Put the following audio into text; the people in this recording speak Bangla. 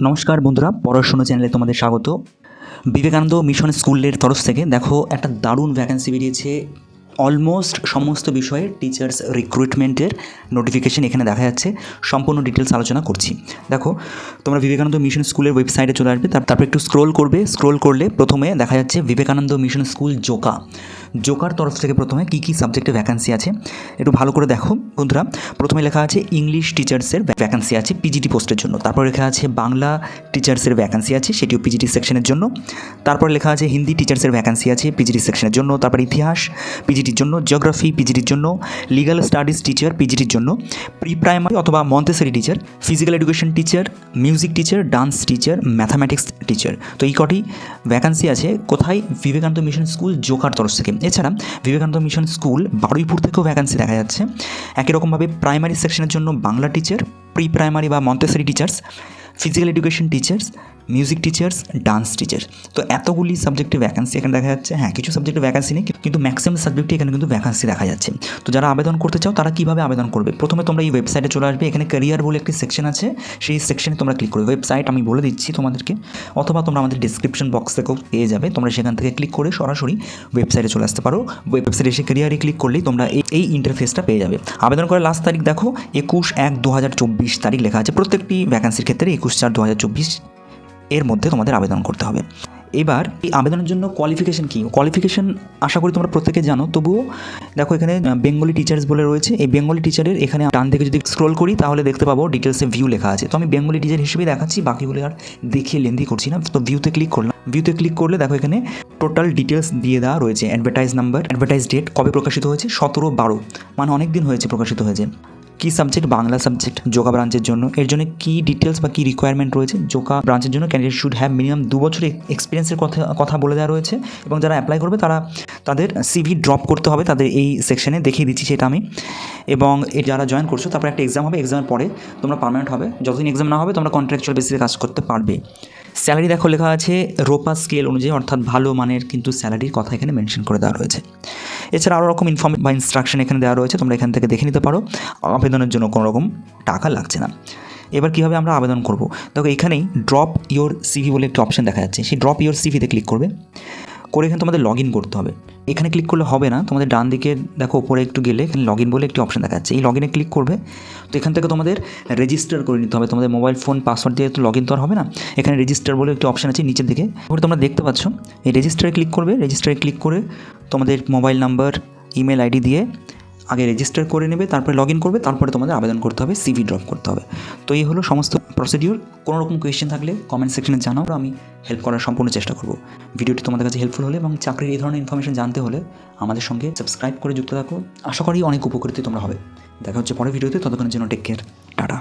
নমস্কার বন্ধুরা, পড়াশোনা চ্যানেলে তোমাদের স্বাগত। বিবেকানন্দ মিশন স্কুলের তরফ থেকে দেখো, একটা দারুণ ভ্যাকেন্সি বেরিয়েছে। অলমোস্ট সমস্ত বিষয়ে টিচার্স রিক্রুটমেন্টের নোটিফিকেশন এখানে দেখা যাচ্ছে। সম্পূর্ণ ডিটেলস আলোচনা করছি। দেখো, তোমরা বিবেকানন্দ মিশন স্কুলের ওয়েবসাইটে চলে আসবে তারপর একটু স্ক্রোল করবে। স্ক্রোল করলে প্রথমে দেখা যাচ্ছে বিবেকানন্দ মিশন স্কুল জোকা জোকার তরফ থেকে প্রথমে কী কী সাবজেক্টে ভ্যাকান্সি আছে? একটু ভালো করে দেখো, বন্ধুরা। প্রথমে লেখা আছে ইংলিশ টিচার্সের ভ্যাকান্সি আছে পিজিটি পোস্টের জন্য। তারপর লেখা আছে বাংলা টিচার্সের ভ্যাকান্সি আছে, সেটিও পিজিটি সেকশনের জন্য। তারপর লেখা আছে হিন্দি টিচার্সের ভ্যাকান্সি আছে পিজিটি সেকশনের জন্য। তারপর ইতিহাস পিজিটির জন্য। জিওগ্রাফি পিজিটির জন্য। লিগাল স্টাডিজ টিচার পিজিটির জন্য। প্রি প্রাইমারি অথবা Montessori teacher physical education teacher music teacher dance teacher mathematics teacher তো এই কটি ভ্যাকান্সি আছে। কোথায়? বিবেকানন্দ মিশন স্কুল জোকার তরফ থেকে। এছাড়া বিবেকানন্দ মিশন স্কুল বারুইপুর থেকেও ভ্যাকান্সি দেখা যাচ্ছে। একই রকমভাবে প্রাইমারি সেকশনের জন্য বাংলা টিচার প্রি প্রাইমারি বা Montessori teachers physical education teachers music teachers dance teacher তো এতগুলি সাবজেক্টে ভ্যাকান্সি এখানে দেখা যাচ্ছে। হ্যাঁ কিছু সাবজেক্টে ভ্যাকান্সি নেই, কিন্তু ম্যাক্সিমাম সাবজেক্টে এখানে কিন্তু ভ্যাকান্সি দেখা যাচ্ছে। তো যারা আবেদন করতে চাও, তারা কীভাবে আবেদন করবে? প্রথমে তোমরা এই ওয়েবসাইটে চলে আসবে। এখানে ক্যারিয়ার বলে একটি সেকশন আছে। সেই সেকশনে তোমরা ক্লিক করবে। ওয়েবসাইট আমি বলে দিচ্ছি তোমাদেরকে। অথবা তোমরা আমাদের ডিসক্রিপশন বক্স থেকেও পেয়ে যাবে। তোমরা সেখান থেকে ক্লিক করে সরাসরি ওয়েবসাইটে চলে আসতে পারো। ওয়েবসাইটে এসে ক্যারিয়ারে ক্লিক করলেই তোমরা এই ইন্টারফেসটা পেয়ে যাবে। আবেদন করার লাস্ট তারিখ দেখো, একুশ এক দু হাজার চব্বিশ তারিখ লেখা আছে। প্রত্যেকটি ভ্যাকান্সির ক্ষেত্রে একুশ চার দু হাজার চব্বিশ এর মধ্যে তোমাদের আবেদন করতে হবে। এবার এই আবেদনের জন্য কোয়ালিফিকেশন কী? কোয়ালিফিকেশন আশা করি তোমরা প্রত্যেকে জানো। তবুও দেখো এখানে বেঙ্গলি টিচার্স বলে রয়েছে। এই বেঙ্গলি টিচারের এখানে ডান থেকে যদি স্ক্রোল করি, তাহলে দেখতে পাবো ডিটেলসে ভিউ লেখা আছে। তো আমি বেঙ্গলি টিচার হিসেবে দেখাচ্ছি, বাকিগুলো আর দেখিয়ে লেন্দি করছি না। তো ভিউতে ক্লিক করলাম। ভিউতে ক্লিক করলে দেখো এখানে টোটাল ডিটেলস দিয়ে দেওয়া রয়েছে। অ্যাডভার্টাইজ নাম্বার অ্যাডভার্টাইজ ডেট কবে প্রকাশিত হয়েছে? সতেরো বারো। মানে অনেক দিন হয়েছে প্রকাশিত হয়েছে। কী সাবজেক্ট বাংলা সাবজেক্ট যোগা ব্রাঞ্চের জন্য? এর জন্য কী ডিটেলস বা কী রিকোয়ারমেন্ট রয়েছে? যোগা ব্রাঞ্চের জন্য ক্যান্ডিডেট শুড হ্যাভ মিনিমাম দু বছর এক্সপিরিয়েন্সের কথা কথা বলে দেওয়া রয়েছে এবং যারা অ্যাপ্লাই করবে তারা তাদের সিভি ড্রপ করতে হবে, তাদের এই সেকশনে দেখিয়ে দিচ্ছি সেটা আমি। এবং এ যারা জয়েন করছ, তারপর একটা এক্সাম হবে এক্সামের পরে তোমরা পার্মানেন্ট হবে। যতদিন এক্সাম না হবে, তোমরা কন্ট্রাকচুয়াল বেসিসে কাজ করতে পারবে। স্যালারি দেখো লেখা আছে, রোপা স্কেল অনুযায়ী, অর্থাৎ ভালো মানের কিন্তু স্যালারির কথা এখানে মেনশন করে দেওয়া রয়েছে। এছাড়া আরও রকম ইনফর্ম বা ইনস্ট্রাকশন এখানে দেওয়া রয়েছে, তোমরা এখান থেকে দেখে নিতে পারো। আবেদনের জন্য কোনো রকম টাকা লাগছে না। এবার কীভাবে আমরা আবেদন করব? দেখো এখানেই ড্রপ ইওর সিভি বলে একটি অপশন দেখা যাচ্ছে। সেই ড্রপ ইওর সিভিতে ক্লিক করবে। করে এখানে তোমাদের লগ ইন করতে হবে। এখানে ক্লিক করলে হবে না, তোমাদের ডান দিকে দেখো ওপরে একটু গেলে এখানে লগ ইন বলে একটি অপশন দেখা যাচ্ছে এই লগ ইনে ক্লিক করবে, তো এখান থেকে তোমাদের রেজিস্টার করে নিতে হবে। তোমাদের মোবাইল ফোন পাসওয়ার্ড দিয়ে তো লগ ইন তো আর হবে না, এখানে রেজিস্টার বলে একটি অপশন আছে নিচের দিকে। ওপরে তোমরা দেখতে পাচ্ছ, এই রেজিস্টারে ক্লিক করবে। রেজিস্টারে ক্লিক করে তোমাদের মোবাইল নাম্বার ইমেল আইডি দিয়ে আগে রেজিস্টার করে নেবে, তারপরে লগ ইন করবে, তারপরে তোমাদের আবেদন করতে হবে সিভি ড্রপ করতে হবে। তো এই হলো সমস্ত প্রসিডিউর কোনো রকম কোয়েশ্চেন থাকলে কমেন্ট সেকশনে জানাও, আমি হেল্প করার সম্পূর্ণ চেষ্টা করব। ভিডিওটি তোমাদের কাছে হেল্পফুল হলে এবং চাকরির এই ধরনের ইনফরমেশন জানতে হলে আমাদের সঙ্গে সাবস্ক্রাইব করে যুক্ত থাকো। আশা করি অনেক উপকৃত তোমরা হবে। দেখা হচ্ছে পরের ভিডিওতে, ততক্ষণের জন্য টেক কেয়ার টাটা।